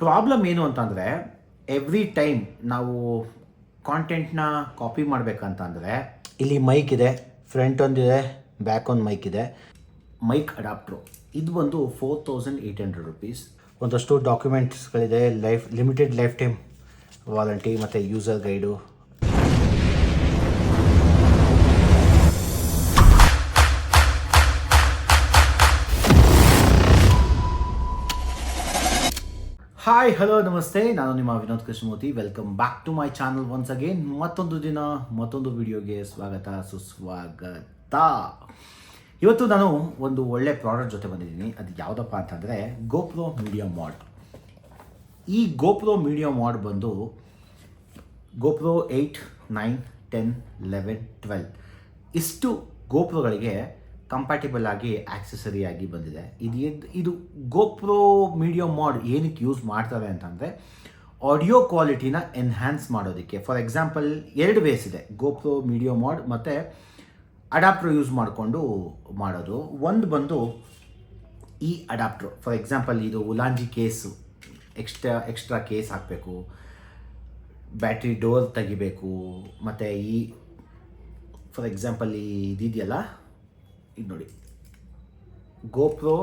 Problem ಏನು ಅಂತಂದರೆ every time ನಾವು ಕಾಂಟೆಂಟ್ನ ಕಾಪಿ ಮಾಡಬೇಕಂತಂದರೆ ಇಲ್ಲಿ ಮೈಕ್ ಇದೆ ಫ್ರಂಟ್ ಒಂದಿದೆ ಬ್ಯಾಕ್ ಒಂದು ಮೈಕ್ ಇದೆ. ಮೈಕ್ ಅಡಾಪ್ಟ್ರು ಇದು ಬಂದು four thousand eight hundred rupees ಒಂದಷ್ಟು ಡಾಕ್ಯುಮೆಂಟ್ಸ್ಗಳಿದೆ life limited life time warranty ಮತ್ತು ಯೂಸರ್ ಗೈಡು ಹಾಯ್ ಹಲೋ ನಮಸ್ತೆ. ನಾನು ನಿಮ್ಮ Vinod Krishnamurthy. Welcome back to my channel once again ಮತ್ತೊಂದು ದಿನ, ಮತ್ತೊಂದು ವಿಡಿಯೋಗೆ ಸ್ವಾಗತ, ಸುಸ್ವಾಗತ. ಇವತ್ತು ನಾನು ಒಂದು ಒಳ್ಳೆ ಪ್ರಾಡಕ್ಟ್ ಜೊತೆ ಬಂದಿದ್ದೀನಿ. ಅದು ಯಾವುದಪ್ಪ ಅಂತಂದರೆ ಗೋಪ್ರೋ ಮೀಡಿಯಾ ಮಾಡ್ ಈ ಗೋಪ್ರೋ ಮೀಡಿಯಾ ಮಾಡ್ ಬಂದು GoPro eight nine ten eleven twelve ಇಷ್ಟು ಗೋಪ್ರೋಗಳಿಗೆ ಕಂಪ್ಯಾಟಿಬಲ್ ಆಗಿ ಆಕ್ಸೆಸರಿ ಆಗಿ ಬಂದಿದೆ. ಇದು ಇದು ಗೋಪ್ರೋ ಮೀಡಿಯೋ ಮಾಡ್ ಏನಕ್ಕೆ ಯೂಸ್ ಮಾಡ್ತಾರೆ ಅಂತಂದರೆ ಆಡಿಯೋ ಕ್ವಾಲಿಟಿನ ಎನ್ಹ್ಯಾನ್ಸ್ ಮಾಡೋದಕ್ಕೆ. ಫಾರ್ ಎಕ್ಸಾಂಪಲ್ ಎರಡು ಬೇಸ್ ಇದೆ. ಗೋಪ್ರೋ ಮೀಡಿಯೋ ಮಾಡ್ ಮತ್ತು ಅಡಾಪ್ಟ್ರ್ ಯೂಸ್ ಮಾಡಿಕೊಂಡು ಮಾಡೋದು. ಒಂದು ಬಂದು ಈ ಅಡಾಪ್ಟ್ರು ಫಾರ್ ಎಕ್ಸಾಂಪಲ್ ಇದು Ulanzi case extra extra case ಹಾಕಬೇಕು. ಬ್ಯಾಟ್ರಿ ಡೋರ್ ತೆಗಿಬೇಕು. ಮತ್ತು ಈ ಫಾರ್ ಎಕ್ಸಾಂಪಲ್ ಈ ಇದಿದೆಯಲ್ಲ? ಇದು ನೋಡಿ. ಗೋಪ್ರೋ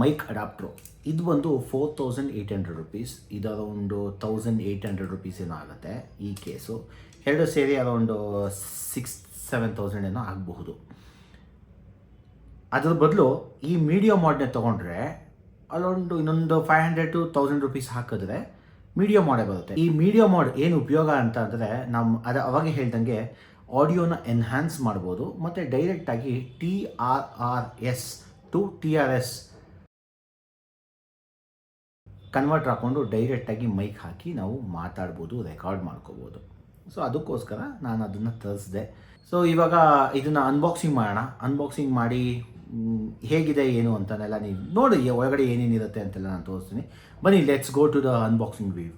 ಮೈಕ್ ಅಡಾಪ್ಟ್ರು ಇದು ಬಂದು four thousand eight hundred rupees ಇದು around thousand eight hundred rupees ಏನೋ ಆಗುತ್ತೆ ಈ ಕೇಸು ಎರಡು ಸೇರಿ ಅರೌಂಡು ಸಿಕ್ಸ್ ಸೆವೆನ್ ತೌಸಂಡ್ ಏನೋ ಆಗಬಹುದು. ಅದ್ರ ಬದಲು ಈ ಮೀಡಿಯೋ ಮಾಡನ್ನೇ ತೊಗೊಂಡ್ರೆ ಅಲ್ಲೊಂದು ಇನ್ನೊಂದು five hundred to thousand rupees ಹಾಕಿದ್ರೆ ಮೀಡಿಯೋ ಮಾಡೇ ಬರುತ್ತೆ. ಈ ಮೀಡಿಯಾ ಮಾಡ್ ಏನು ಉಪಯೋಗ ಅಂತ ಅಂದರೆ ನಮ್ಮ ಅದು ಅವಾಗ ಹೇಳ್ದಂಗೆ ಆಡಿಯೋನ ಎನ್ಹ್ಯಾನ್ಸ್ ಮಾಡ್ಬೋದು, ಮತ್ತು ಡೈರೆಕ್ಟಾಗಿ T R R S to T R S convert ಹಾಕ್ಕೊಂಡು ಡೈರೆಕ್ಟಾಗಿ ಮೈಕ್ ಹಾಕಿ ನಾವು ಮಾತಾಡ್ಬೋದು ರೆಕಾರ್ಡ್ ಮಾಡ್ಕೋಬೋದು. ಸೊ ಅದಕ್ಕೋಸ್ಕರ ನಾನು ಅದನ್ನು ತರಿಸಿದೆ. ಸೊ ಇವಾಗ ಇದನ್ನು ಅನ್ಬಾಕ್ಸಿಂಗ್ ಮಾಡೋಣ. ಅನ್ಬಾಕ್ಸಿಂಗ್ ಮಾಡಿ ಹೇಗಿದೆ, ಏನು ಅಂತನೆಲ್ಲ ನೀವು ನೋಡಿ, ಒಳಗಡೆ ಏನೇನಿರುತ್ತೆ ಅಂತೆಲ್ಲ ನಾನು ತೋರಿಸ್ತೀನಿ. ಬನ್ನಿ let's go to the unboxing view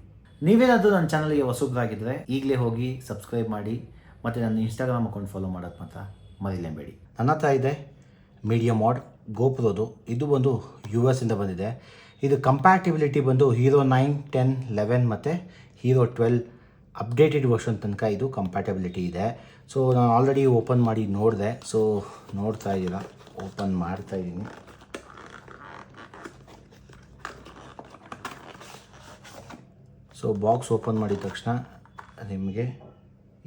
ನೀವೇನಾದರೂ ನನ್ನ ಚಾನಲ್ಗೆ ಹೊಸಬ್ರಾಗಿದ್ದರೆ ಈಗಲೇ ಹೋಗಿ ಸಬ್ಸ್ಕ್ರೈಬ್ ಮಾಡಿ. ಮತ್ತು ನನ್ನ ಇನ್ಸ್ಟಾಗ್ರಾಮ್ ಅಕೌಂಟ್ ಫಾಲೋ ಮಾಡೋದು ಮಾತ್ರ ಮರಿಲೇಬೇಡಿ ನನ್ನ ಹತ್ರ ಇದೆ ಮೀಡಿಯಮ್ ಮಾಡ್ ಗೋಪ್ರೋದು ಇದು ಬಂದು ಯು ಎಸ್ ಇಂದ ಬಂದಿದೆ. ಇದು ಕಂಪ್ಯಾಟಿಬಿಲಿಟಿ ಬಂದು ಹೀರೋ ನೈನ್ ಟೆನ್ ಲೆವೆನ್ ಮತ್ತು ಹೀರೋ ಟ್ವೆಲ್ ಅಪ್ಡೇಟೆಡ್ ವರ್ಷನ್ ತನಕ ಇದು ಕಂಪ್ಯಾಟಬಿಲಿಟಿ ಇದೆ. ಸೊ ನಾನು ಆಲ್ರೆಡಿ ಓಪನ್ ಮಾಡಿ ನೋಡಿದೆ. ಸೊ ನೋಡ್ತಾ ಇದ್ದೀರಾ? ಓಪನ್ ಮಾಡ್ತಾ ಇದ್ದೀನಿ. ಸೊ ಬಾಕ್ಸ್ ಓಪನ್ ಮಾಡಿದ ತಕ್ಷಣ ನಿಮಗೆ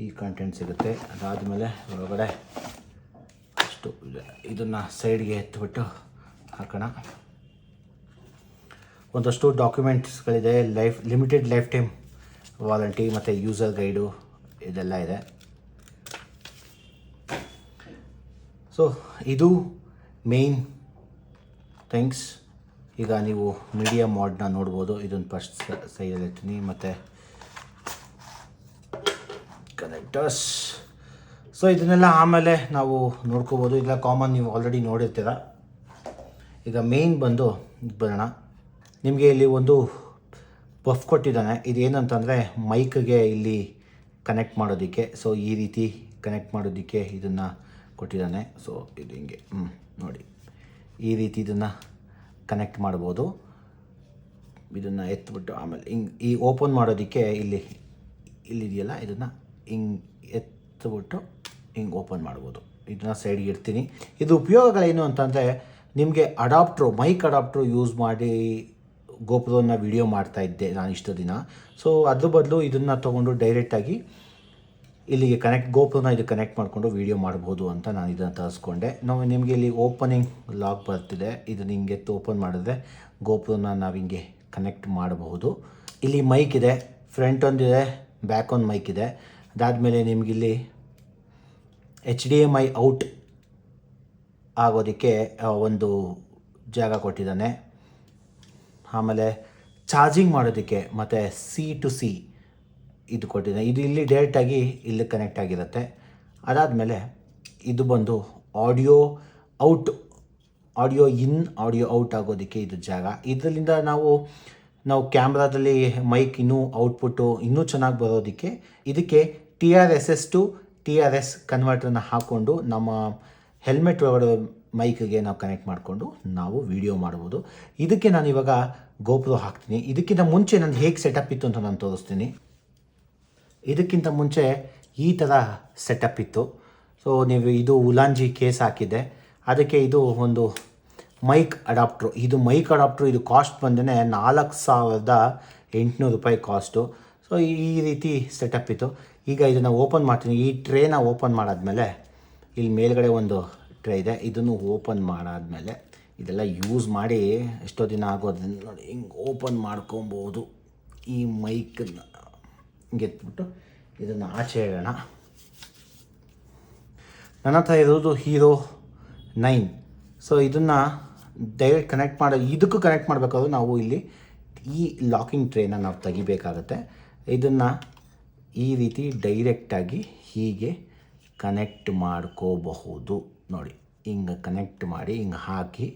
ಈ ಕಂಟೆಂಟ್ ಸಿಗುತ್ತೆ. ಅದಾದಮೇಲೆ ಒಳಗಡೆ ಅಷ್ಟು ಇದೆ ಇದನ್ನು ಸೈಡ್ಗೆ ಎತ್ತಿಬಿಟ್ಟು ಹಾಕೋಣ. ಒಂದಷ್ಟು ಡಾಕ್ಯುಮೆಂಟ್ಸ್ಗಳಿದೆ life limited life time warranty ಮತ್ತು ಯೂಸರ್ ಗೈಡು ಇದೆಲ್ಲ ಇದೆ. ಸೊ ಇದು ಮೇನ್ ಥಿಂಗ್ಸ್ ಈಗ ನೀವು ಮೀಡಿಯಾ ಮಾಡ್ನ ನೋಡ್ಬೋದು. ಇದೊಂದು ಫಸ್ಟ್ ಸೈಡಲ್ಲಿ ಇರ್ತೀನಿ ಮತ್ತು ಕನೆಕ್ಟರ್ಸ್ ಸೊ ಇದನ್ನೆಲ್ಲ ಆಮೇಲೆ ನಾವು ನೋಡ್ಕೋಬೋದು. ಇಲ್ಲ ಕಾಮನ್ ನೀವು ಆಲ್ರೆಡಿ ನೋಡಿರ್ತೀರ. ಈಗ ಮೇಯ್ನ್ ಬಂದು ಬರೋಣ. ನಿಮಗೆ ಇಲ್ಲಿ ಒಂದು ಪಫ್ ಕೊಟ್ಟಿದ್ದಾನೆ. ಇದೇನಂತಂದರೆ ಮೈಕ್ಗೆ ಇಲ್ಲಿ ಕನೆಕ್ಟ್ ಮಾಡೋದಕ್ಕೆ. ಸೊ ಈ ರೀತಿ ಕನೆಕ್ಟ್ ಮಾಡೋದಕ್ಕೆ ಇದನ್ನು ಕೊಟ್ಟಿದ್ದಾನೆ. ಸೊ ಇದು ಹಿಂಗೆ. ಹ್ಞೂ ನೋಡಿ. ಈ ರೀತಿ ಇದನ್ನು ಕನೆಕ್ಟ್ ಮಾಡ್ಬೋದು. ಇದನ್ನು ಎತ್ಬಿಟ್ಟು ಆಮೇಲೆ ಹಿಂಗೆ ಈ ಓಪನ್ ಮಾಡೋದಕ್ಕೆ ಇಲ್ಲಿ, ಇಲ್ಲಿದೆಯಲ್ಲ ಇದನ್ನು? ಹಿಂಗೆ ಎತ್ತಿಬಿಟ್ಟು ಹಿಂಗೆ ಓಪನ್ ಮಾಡ್ಬೋದು. ಇದನ್ನ ಸೈಡ್ಗೆ ಇಡ್ತೀನಿ. ಇದು ಉಪಯೋಗಗಳೇನು ಅಂತಂದರೆ, ನಿಮಗೆ ಅಡಾಪ್ಟ್ರು ಮೈಕ್ ಅಡಾಪ್ಟ್ರು ಯೂಸ್ ಮಾಡಿ ಗೋಪುರವನ್ನು ವಿಡಿಯೋ ಮಾಡ್ತಾ ಇದ್ದೆ ನಾನು ಇಷ್ಟು ದಿನ. ಸೊ ಅದ್ರ ಬದಲು ಇದನ್ನು ತೊಗೊಂಡು ಡೈರೆಕ್ಟಾಗಿ ಇಲ್ಲಿಗೆ ಕನೆಕ್ಟ್ ಗೋಪುರನ ಇದು ಕನೆಕ್ಟ್ ಮಾಡಿಕೊಂಡು ವೀಡಿಯೋ ಮಾಡ್ಬೋದು ಅಂತ ನಾನು ಇದನ್ನು ತರಿಸ್ಕೊಂಡೆ. ನಾವು ನಿಮಗೆ ಇಲ್ಲಿ ಓಪನಿಂಗ್ ಲಾಕ್ ಬರ್ತಿದೆ. ಇದು ಹಿಂಗೆ ಓಪನ್ ಮಾಡಿದ್ರೆ ಗೋಪುರನ ನಾವು ಹಿಂಗೆ ಕನೆಕ್ಟ್ ಮಾಡಬಹುದು. ಇಲ್ಲಿ ಮೈಕ್ ಇದೆ ಫ್ರಂಟ್ ಒಂದಿದೆ ಬ್ಯಾಕ್ ಒಂದು ಮೈಕ್ ಇದೆ. ಅದಾದಮೇಲೆ ನಿಮಗಿಲ್ಲಿ H D M I out ಆಗೋದಕ್ಕೆ ಒಂದು ಜಾಗ ಕೊಟ್ಟಿದ್ದಾನೆ. ಆಮೇಲೆ ಚಾರ್ಜಿಂಗ್ ಮಾಡೋದಕ್ಕೆ ಮತ್ತು ಸಿ ಟು ಸಿ ಇದು ಕೊಟ್ಟಿದ್ದಾನೆ. ಇದು ಇಲ್ಲಿ ಡೈರೆಕ್ಟಾಗಿ ಇಲ್ಲಿ ಕನೆಕ್ಟ್ ಆಗಿರುತ್ತೆ. ಅದಾದಮೇಲೆ ಇದು ಬಂದು audio out audio in audio out ಆಗೋದಕ್ಕೆ ಇದು ಜಾಗ. ಇದರಿಂದ ನಾವು ನಾವು ಕ್ಯಾಮ್ರಾದಲ್ಲಿ ಮೈಕ್ ಇನ್ನೂ ಔಟ್ಪುಟ್ಟು ಇನ್ನೂ ಚೆನ್ನಾಗಿ ಬರೋದಕ್ಕೆ ಇದಕ್ಕೆ T R S S to T R S ಕನ್ವರ್ಟರ್ನ ಹಾಕ್ಕೊಂಡು ನಮ್ಮ ಹೆಲ್ಮೆಟ್ ಒಳಗಡೆ ಮೈಕ್ಗೆ ನಾವು ಕನೆಕ್ಟ್ ಮಾಡಿಕೊಂಡು ನಾವು ವಿಡಿಯೋ ಮಾಡ್ಬೋದು. ಇದಕ್ಕೆ ನಾನು ಇವಾಗ ಗೋಪುರ ಹಾಕ್ತೀನಿ. ಇದಕ್ಕಿಂತ ಮುಂಚೆ ನಾನು ಹೇಗೆ ಸೆಟಪ್ ಇತ್ತು ಅಂತ ನಾನು ತೋರಿಸ್ತೀನಿ. ಇದಕ್ಕಿಂತ ಮುಂಚೆ ಈ ಥರ ಸೆಟಪ್ ಇತ್ತು. ಸೊ ನೀವು ಇದು ಉಲಾಂಜಿ ಕೇಸ್ ಹಾಕಿದ್ದೆ. ಅದಕ್ಕೆ ಇದು ಒಂದು ಮೈಕ್ ಅಡಾಪ್ಟ್ರು. ಇದು ಮೈಕ್ ಅಡಾಪ್ಟ್ರು, ಇದು ಕಾಸ್ಟ್ ಬಂದೇ ನಾಲ್ಕು ಸಾವಿರದ ಎಂಟುನೂರು ರೂಪಾಯಿ ಕಾಸ್ಟು ಸೊ ಈ ರೀತಿ ಸೆಟಪ್ ಇತ್ತು. ಈಗ ಇದನ್ನು ಓಪನ್ ಮಾಡ್ತೀನಿ. ಈ ಟ್ರೇನ ಓಪನ್ ಮಾಡಾದಮೇಲೆ, ಇಲ್ಲಿ ಮೇಲ್ಗಡೆ ಒಂದು ಟ್ರೇ ಇದೆ. ಇದನ್ನು ಓಪನ್ ಮಾಡಾದಮೇಲೆ, ಇದೆಲ್ಲ ಯೂಸ್ ಮಾಡಿ ಎಷ್ಟೋ ದಿನ ಆಗೋದ್ರಿಂದ ನೋಡಿ, ಹಿಂಗೆ ಓಪನ್ ಮಾಡ್ಕೊಬೋದು. ಈ ಮೈಕನ್ನು ಹಿಂಗೆ ಎತ್ಬಿಟ್ಟು ಇದನ್ನು ಆಚೆ ಇಡೋಣ ನನ್ನ ಹತ್ರ ಇರೋದು ಹೀರೋ ನೈನ್ ಸೊ ಇದನ್ನು ಡೈರೆಕ್ಟ್ ಕನೆಕ್ಟ್ ಮಾಡೋ, ಇದಕ್ಕೂ ಕನೆಕ್ಟ್ ಮಾಡಬೇಕಾದ್ರೆ ನಾವು ಇಲ್ಲಿ ಈ ಲಾಕಿಂಗ್ ಟ್ರೇನ ನಾವು ತೆಗಿಬೇಕಾಗತ್ತೆ. ಇದನ್ನು ಈ ರೀತಿ ಡೈರೆಕ್ಟಾಗಿ ಹೀಗೆ ಕನೆಕ್ಟ್ ಮಾಡ್ಕೋಬಹುದು. ನೋಡಿ, ಹಿಂಗೆ ಕನೆಕ್ಟ್ ಮಾಡಿ, ಹಿಂಗೆ ಹಾಕಿ.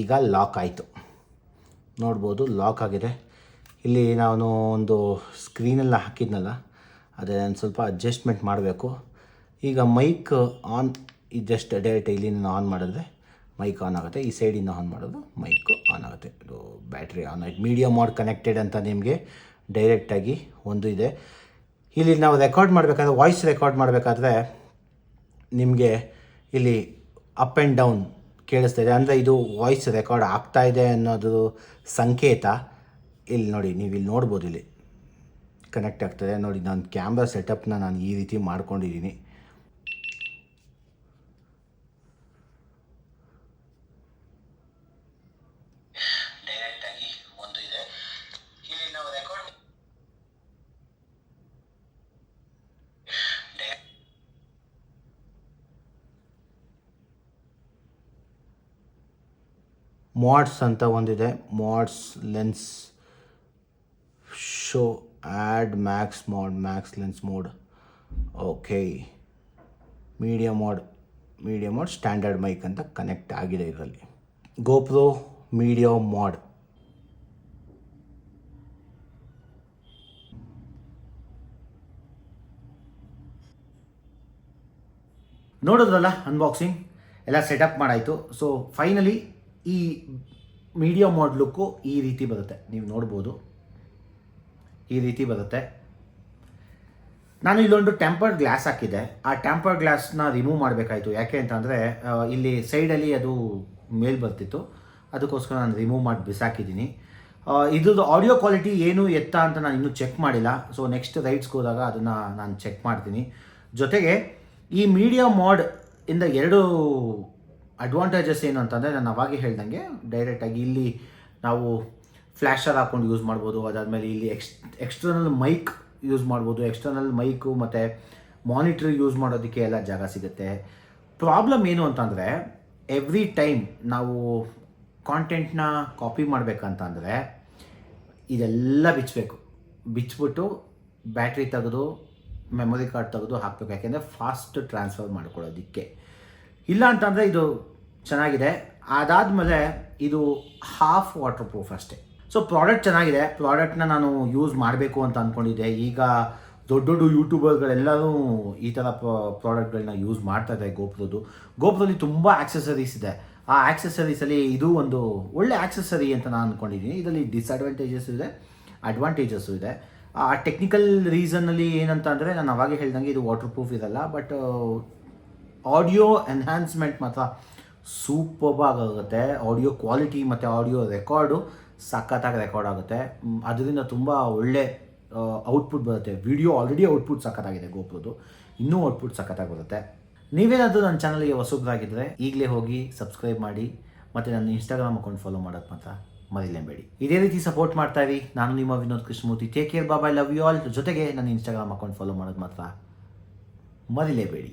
ಈಗ ಲಾಕ್ ಆಯಿತು. ನೋಡ್ಬೋದು ಲಾಕ್ ಆಗಿದೆ. ಇಲ್ಲಿ ನಾನು ಒಂದು ಸ್ಕ್ರೀನೆಲ್ಲ ಹಾಕಿದ್ನಲ್ಲ ಅದೇ ಸ್ವಲ್ಪ ಅಡ್ಜಸ್ಟ್ಮೆಂಟ್ ಮಾಡಬೇಕು. ಈಗ ಮೈಕ್ ಆನ್ ಈ ಜಸ್ಟ್ ಡೈರೆಕ್ಟ್ ಇಲ್ಲಿ ಆನ್ ಮಾಡಿದ್ರೆ ಮೈಕ್ ಆನ್ ಆಗುತ್ತೆ. ಈ ಸೈಡಿಂದ ಆನ್ ಮಾಡೋದು ಮೈಕ್ ಆನ್ ಆಗುತ್ತೆ. ಇದು ಬ್ಯಾಟ್ರಿ ಆನ್ ಆಯ್ತು. ಮೀಡಿಯಾ ಮೋಡ್ ಕನೆಕ್ಟೆಡ್ ಅಂತ ನಿಮಗೆ ಡೈರೆಕ್ಟಾಗಿ ಒಂದು ಇದೆ. ಇಲ್ಲಿ ನಾವು ರೆಕಾರ್ಡ್ ಮಾಡಬೇಕಾದ್ರೆ ವಾಯ್ಸ್ ರೆಕಾರ್ಡ್ ಮಾಡಬೇಕಾದ್ರೆ ನಿಮಗೆ ಇಲ್ಲಿ ಅಪ್ ಆ್ಯಂಡ್ ಡೌನ್ ಕೇಳಿಸ್ತಾ ಇದೆ. ಅಂದರೆ ಇದು ವಾಯ್ಸ್ ರೆಕಾರ್ಡ್ ಆಗ್ತಾ ಇದೆ ಅನ್ನೋದು ಸಂಕೇತ. ಇಲ್ಲಿ ನೋಡಿ, ನೀವು ಇಲ್ಲಿ ನೋಡ್ಬೋದು ಇಲ್ಲಿ. ಕನೆಕ್ಟ್ ಆಗ್ತದೆ ನೋಡಿ, ನಾನು ಕ್ಯಾಮ್ರಾ ಸೆಟಪ್ನ ನಾನು ಈ ರೀತಿ ಮಾಡ್ಕೊಂಡಿದ್ದೀನಿ ಡೈರೆಕ್ಟಾಗಿ ಒಂದು ಇದೆ ಇಲ್ಲಿ ನಾವು ರೆಕಾರ್ಡ್ ಮಾಡ್ಸ್ ಅಂತ ಒಂದಿದೆ. Mods lens show add max mode max lens mode okay media mode media mode standard mic ಅಂತ ಕನೆಕ್ಟ್ ಆಗಿದೆ ಇದರಲ್ಲಿ. ಗೋಪ್ರೋ ಮೀಡಿಯಾ ಮೋಡ್ ನೋಡಿದ್ರಲ್ಲ ಅನ್ಬಾಕ್ಸಿಂಗ್ ಎಲ್ಲ ಸೆಟಪ್ ಮಾಡಾಯಿತು. ಸೊ ಫೈನಲಿ ಈ ಮೀಡಿಯಾ ಮೋಡ್ ಲುಕ್ಕು ಈ ರೀತಿ ಬರುತ್ತೆ. ನೀವು ನೋಡ್ಬೋದು. ಈ ರೀತಿ ಬರುತ್ತೆ. ನಾನು ಇಲ್ಲೊಂದು ಟೆಂಪರ್ಡ್ ಗ್ಲಾಸ್ ಹಾಕಿದ್ದೆ. ಆ ಟೆಂಪರ್ಡ್ ಗ್ಲಾಸ್ನ ರಿಮೂವ್ ಮಾಡಬೇಕಾಯಿತು. ಯಾಕೆ ಅಂತಂದರೆ ಇಲ್ಲಿ ಸೈಡಲ್ಲಿ ಅದು ಮೇಲ್ ಬರ್ತಿತ್ತು. ಅದಕ್ಕೋಸ್ಕರ ನಾನು ರಿಮೂವ್ ಮಾಡಿ ಬಿಸಾಕಿದ್ದೀನಿ. ಇದ್ರದ್ದು ಆಡಿಯೋ ಕ್ವಾಲಿಟಿ ಏನು ಎತ್ತ ಅಂತ ನಾನು ಇನ್ನೂ ಚೆಕ್ ಮಾಡಿಲ್ಲ. ಸೊ ನೆಕ್ಸ್ಟ್ ರೈಟ್ಸ್ಗೆ ಹೋದಾಗ ಅದನ್ನು ನಾನು ಚೆಕ್ ಮಾಡ್ತೀನಿ. ಜೊತೆಗೆ ಈ ಮೀಡಿಯಾ ಮಾಡ್ ಇಂದ ಎರಡು ಅಡ್ವಾಂಟೇಜಸ್ ಏನು ಅಂತಂದರೆ ನಾನು ಅವಾಗೆ ಹೇಳ್ದಂಗೆ ಡೈರೆಕ್ಟಾಗಿ ಇಲ್ಲಿ ನಾವು ಫ್ಲ್ಯಾಶರ್ ಹಾಕ್ಕೊಂಡು ಯೂಸ್ ಮಾಡ್ಬೋದು. ಅದಾದಮೇಲೆ ಇಲ್ಲಿ ಎಕ್ಸ್ ಎಕ್ಸ್ಟರ್ನಲ್ ಮೈಕ್ ಯೂಸ್ ಮಾಡ್ಬೋದು. ಎಕ್ಸ್ಟರ್ನಲ್ ಮೈಕು ಮತ್ತು ಮಾನಿಟ್ರ್ ಯೂಸ್ ಮಾಡೋದಕ್ಕೆ ಎಲ್ಲ ಜಾಗ ಸಿಗುತ್ತೆ. ಪ್ರಾಬ್ಲಮ್ ಏನು ಅಂತಂದರೆ ಎವ್ರಿ ಟೈಮ್ ನಾವು ಕಾಂಟೆಂಟ್ನ ಕಾಪಿ ಮಾಡಬೇಕಂತಂದರೆ ಇದೆಲ್ಲ ಬಿಚ್ಚಬೇಕು ಬಿಚ್ಚಿಬಿಟ್ಟು ಬ್ಯಾಟ್ರಿ ತೆಗೆದು ಮೆಮೊರಿ ಕಾರ್ಡ್ ತೆಗೆದು ಹಾಕಬೇಕು. ಯಾಕೆಂದರೆ ಫಾಸ್ಟ್ ಟ್ರಾನ್ಸ್ಫರ್ ಮಾಡ್ಕೊಳ್ಳೋದಕ್ಕೆ. ಇಲ್ಲ ಅಂತಂದರೆ ಇದು ಚೆನ್ನಾಗಿದೆ. ಅದಾದಮೇಲೆ ಇದು ಹಾಫ್ ವಾಟರ್ ಪ್ರೂಫ್ ಅಷ್ಟೇ. ಸೊ ಪ್ರಾಡಕ್ಟ್ ಚೆನ್ನಾಗಿದೆ. ಪ್ರಾಡಕ್ಟ್ನ ನಾನು ಯೂಸ್ ಮಾಡಬೇಕು ಅಂತ ಅಂದ್ಕೊಂಡಿದ್ದೆ ಈಗ ದೊಡ್ಡ ದೊಡ್ಡ ಯೂಟ್ಯೂಬರ್ಗಳೆಲ್ಲರೂ ಈ ಥರ ಪ್ರಾಡಕ್ಟ್ಗಳನ್ನ ಯೂಸ್ ಮಾಡ್ತಾ ಇದ್ದಾರೆ ಗೋಪ್ರದ್ದು. ಗೋಪ್ರದಲ್ಲಿ ತುಂಬ ಆಕ್ಸೆಸರೀಸ್ ಇದೆ. ಆ ಆಕ್ಸೆಸರೀಸಲ್ಲಿ ಇದು ಒಂದು ಒಳ್ಳೆ ಆಕ್ಸೆಸರಿ ಅಂತ ನಾನು ಅಂದ್ಕೊಂಡಿದ್ದೀನಿ ಇದರಲ್ಲಿ ಡಿಸ್ಅಡ್ವಾಂಟೇಜಸ್ ಇದೆ ಅಡ್ವಾಂಟೇಜಸ್ಸು ಇದೆ. ಆ ಟೆಕ್ನಿಕಲ್ ರೀಸನ್ನಲ್ಲಿ ಏನಂತ ಅಂದರೆ ನಾನು ಅವಾಗೇ ಹೇಳ್ದಂಗೆ ಇದು ವಾಟರ್ ಪ್ರೂಫ್ ಇರಲ್ಲ ಬಟ್ ಆಡಿಯೋ ಎನ್ಹ್ಯಾನ್ಸ್ಮೆಂಟ್ ಮಾತ್ರ ಸೂಪರ್ಬ್ ಆಗುತ್ತೆ ಆಡಿಯೋ ಕ್ವಾಲಿಟಿ ಮತ್ತು ಆಡಿಯೋ ರೆಕಾರ್ಡು ಸಖತ್ತಾಗಿ ರೆಕಾರ್ಡ್ ಆಗುತ್ತೆ. ಅದರಿಂದ ತುಂಬ ಒಳ್ಳೆ ಔಟ್ಪುಟ್ ಬರುತ್ತೆ. ವಿಡಿಯೋ ಆಲ್ರೆಡಿ ಔಟ್ಪುಟ್ ಸಖತ್ತಾಗಿದೆ ಗೋಪ್ರದು. ಇನ್ನೂ ಔಟ್ಪುಟ್ ಸಖತ್ತಾಗಿ ಬರುತ್ತೆ. ನೀವೇನಾದರೂ ನನ್ನ ಚಾನಲ್ಗೆ ಹೊಸಬ್ರಾಗಿದ್ದರೆ ಈಗಲೇ ಹೋಗಿ ಸಬ್ಸ್ಕ್ರೈಬ್ ಮಾಡಿ ಮತ್ತು ನನ್ನ ಇನ್ಸ್ಟಾಗ್ರಾಮ್ ಅಕೌಂಟ್ ಫಾಲೋ ಮಾಡೋದು ಮಾತ್ರ ಮರಿಲೇಬೇಡಿ ಇದೇ ರೀತಿ ಸಪೋರ್ಟ್ ಮಾಡ್ತಾ ಇರಿ. ನಾನು ನಿಮ್ಮ ವಿನೋದ್ ಕೃಷ್ಣಮೂರ್ತಿ. ಟೇಕ್ ಕೇರ್ ಬಾಬಾ ಲವ್ ಯು ಆಲ್ ಜೊತೆಗೆ ನನ್ನ ಇನ್ಸ್ಟಾಗ್ರಾಮ್ ಅಕೌಂಟ್ ಫಾಲೋ ಮಾಡೋದು ಮಾತ್ರ ಮರಿಲೇಬೇಡಿ.